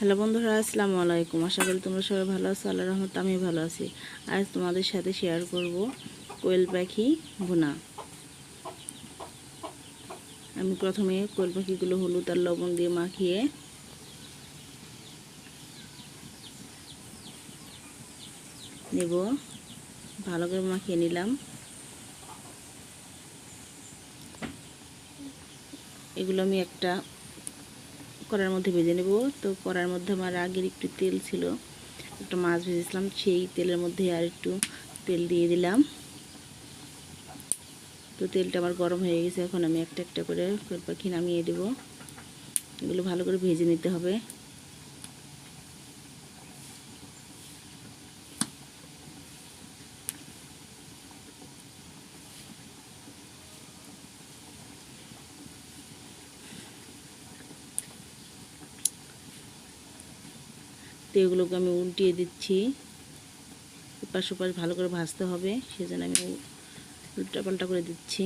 Hello বন্ধুরা, আসসালামু আলাইকুম। আশা করি তোমরা সবাই ভালো আছো আল্লাহ রহমত আমি ভালো আছি। আজ তোমাদের সাথে শেয়ার করব কোয়েল পাখি ভুনা। আমি প্রথমে কোয়েল পাখিগুলো হলুদ আর লবণ দিয়ে মাখিয়ে নেব। ভালো করে মাখিয়ে নিলাম। এগুলো আমি একটা কড়ার মধ্যে ভেজে নেব। তো কড়ার মধ্যে আমার আগের একটু তেল ছিল। একটা মাছ ভেজেছিলাম, সেই তেলের মধ্যে আর একটু তেল দিয়ে দিলাম। তো তেলটা আমার গরম হয়ে গেছে, এখন আমি একটা একটা করে পাখি নামিয়ে দেবো। এগুলো ভালো করে ভেজে নিতে হবে। এগুলোকে আমি উল্টিয়ে দিচ্ছি। এপাশ ওপাশ ভালো করে ভাজতে হবে, সেজন্য আমি উল্টা পাল্টা করে দিচ্ছি।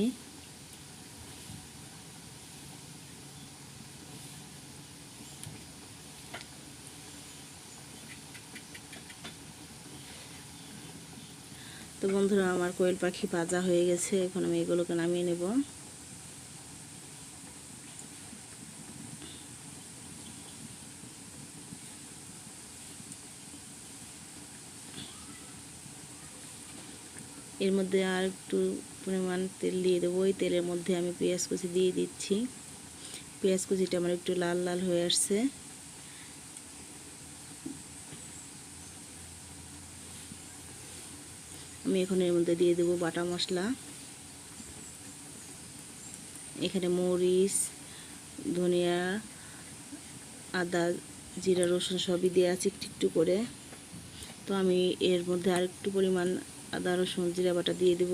তো বন্ধুরা, আমার কোয়েল পাখি ভাজা হয়ে গেছে, এখন আমি এগুলোকে নামিয়ে নেব। এর মধ্যে আর একটু পরিমাণ তেল দিয়ে দেবো। ওই তেলের মধ্যে আমি পেঁয়াজ কুচি দিয়ে দিচ্ছি। পেঁয়াজ কুচিটা আমার একটু লাল লাল হয়ে আসছে। আমি এখন এর মধ্যে দিয়ে দেবো বাটা মশলা। এখানে মরিচ, ধনিয়া, আদা, জিরা, রসুন সবই দেওয়া আছে একটু একটু করে। তো আমি এর মধ্যে আর একটু পরিমাণ আদা, রসুন, জিরা বাটা দিয়ে দেব।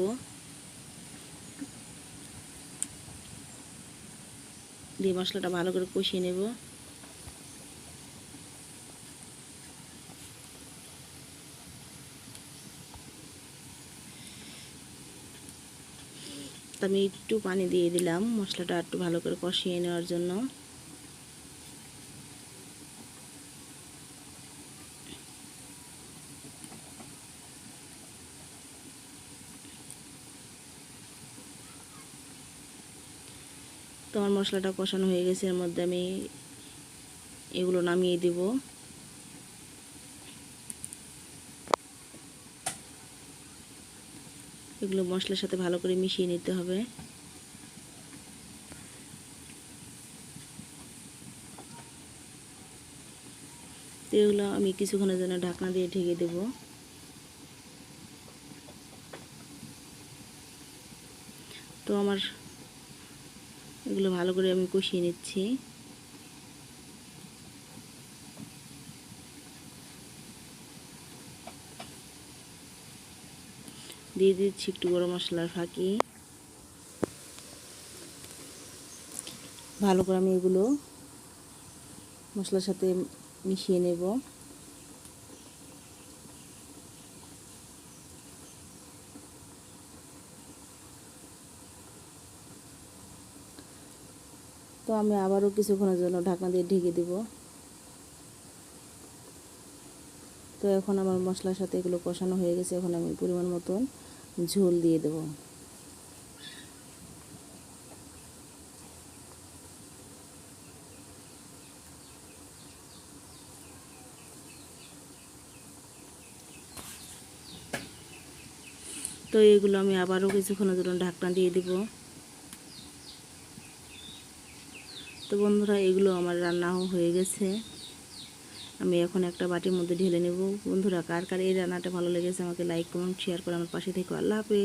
দিয়ে মশলাটা ভালো করে কষিয়ে নেব। আমি একটু পানি দিয়ে দিলাম মশলাটা একটু ভালো করে কষিয়ে নেওয়ার জন্য। তো আমার মশলাটা কষানো হয়ে গেছে, এর মধ্যে আমি এগুলো নামিয়ে দেব। এগুলো মশলার সাথে ভালো করে মিশিয়ে নিতে হবে। তো এগুলো আমি কিছুক্ষণের জন্য ঢাকনা দিয়ে ঢেকে দেব। তো আমার এগুলো ভালো করে আমি কষিয়ে নিচ্ছি। দিয়ে দিচ্ছি একটু গরম মশলার ফাঁকি। ভালো করে আমি এগুলো মশলার সাথে মিশিয়ে নেব। তো আমি আবারও কিছুক্ষণের জন্য ঢাকনা দিয়ে ঢেকে দেব। তো এখন আমার মশলার সাথে এগুলো কষানো হয়ে গেছে, এখন আমি পরিমাণ মতন ঝোল দিয়ে দেব। তো এগুলো আমি আবারও কিছুক্ষণের জন্য ঢাকনা দিয়ে দেবো। তো বন্ধুরা, এগুলো আমার রান্নাও হয়ে গেছে। আমি এখন একটা বাটির মধ্যে ঢেলে নেব। বন্ধুরা, কার কার এই রান্নাটা ভালো লেগেছে আমাকে লাইক কমেন্ট শেয়ার করে আমার পাশে থেকে। আল্লাহ হাফেজ।